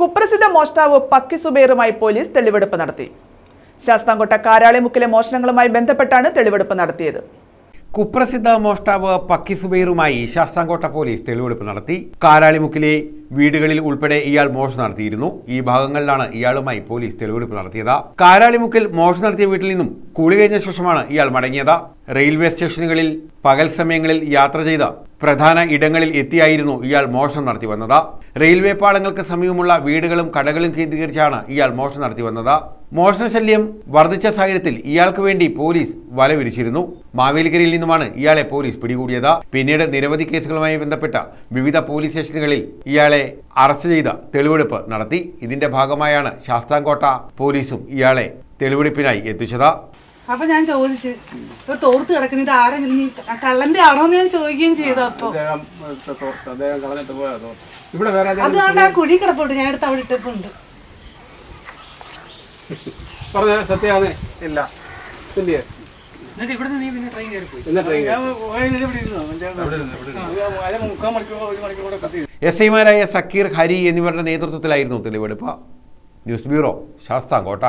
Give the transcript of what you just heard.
കുപ്രസിദ്ധ മോഷ്ടാവ് പക്കി സുബേറുമായി പോലീസ് തെളിവെടുപ്പ് നടത്തി. ശാസ്താംകോട്ട കാരാളിമുക്കിലെ മോഷണങ്ങളുമായി ബന്ധപ്പെട്ടാണ് തെളിവെടുപ്പ് നടത്തിയത്. കുപ്രസിദ്ധ മോഷ്ടാവ് പക്കി സുബൈറുമായി ശാസ്താംകോട്ട പോലീസ് തെളിവെടുപ്പ് നടത്തി. കാരാളിമുക്കിലെ വീടുകളിൽ ഉൾപ്പെടെ ഇയാൾ മോഷണം നടത്തിയിരുന്നു. ഈ ഭാഗങ്ങളിലാണ് ഇയാളുമായി പോലീസ് തെളിവെടുപ്പ് നടത്തിയത്. കാരാളിമുക്കിൽ മോഷണം നടത്തിയ വീട്ടിൽ നിന്നും കൂളി കഴിഞ്ഞ ശേഷമാണ് ഇയാൾ മടങ്ങിയത്. റെയിൽവേ സ്റ്റേഷനുകളിൽ പകൽ സമയങ്ങളിൽ യാത്ര ചെയ്ത് പ്രധാന ഇടങ്ങളിൽ എത്തിയായിരുന്നു ഇയാൾ മോഷണം നടത്തി വന്നത്. റെയിൽവേ പാളങ്ങൾക്ക് സമീപമുള്ള വീടുകളും കടകളും കേന്ദ്രീകരിച്ചാണ് ഇയാൾ മോഷണം നടത്തി വന്നത്. മോഷണശല്യം വർദ്ധിച്ച സാഹചര്യത്തിൽ ഇയാൾക്ക് വേണ്ടി പോലീസ് വല വിരിച്ചിരുന്നു മാവേലിക്കരയിൽ നിന്നുമാണ് ഇയാളെ പോലീസ് പിടികൂടിയത്. പിന്നീട് നിരവധി കേസുകളുമായി ബന്ധപ്പെട്ട വിവിധ പോലീസ് സ്റ്റേഷനുകളിൽ ഇയാളെ അറസ്റ്റ് ചെയ്ത് തെളിവെടുപ്പ് നടത്തി. ഇതിന്റെ ഭാഗമായാണ് ശാസ്താംകോട്ട പോലീസും ഇയാളെ തെളിവെടുപ്പിനായി എത്തിച്ചത്. അപ്പൊ ഞാൻ ചോദിച്ചു ഇപ്പൊ തോർത്ത് കിടക്കുന്ന ഇത് ആരെങ്കിലും നീ കള്ളന്റെ ആണോന്ന് ഞാൻ ചോദിക്കുകയും ചെയ്തു അപ്പൊ. അദ്ദേഹം ഏഹ്, തോ- അദ്ദേഹം കളഞ്ഞിട്ട് ഇവിടെ വേറെ അത് കണ്ട് ആ കുഴി കിടപ്പോട്ട് ഞാൻ എടുത്ത് അവിടെ ഇട്ടിട്ടുണ്ട് പറഞ്ഞ സത്യമാണ്? ഇല്ല. ഇല്ലേ? എന്നിട്ട് ഇവിടുന്ന് നീ പിന്നെ ട്രെയിൻ കയറി പോയി. എന്നിട്ട് ട്രെയിൻ മുക്കാൽ മണിക്കൂർ ഒരു മണിക്കൂർ കത്തി. എസ് ഐമാരായ സക്കീർ ഹരി എന്നിവരുടെ നേതൃത്വത്തിലായിരുന്നു തെളിവെടുപ്പ്. News bureau Sasthamkotta.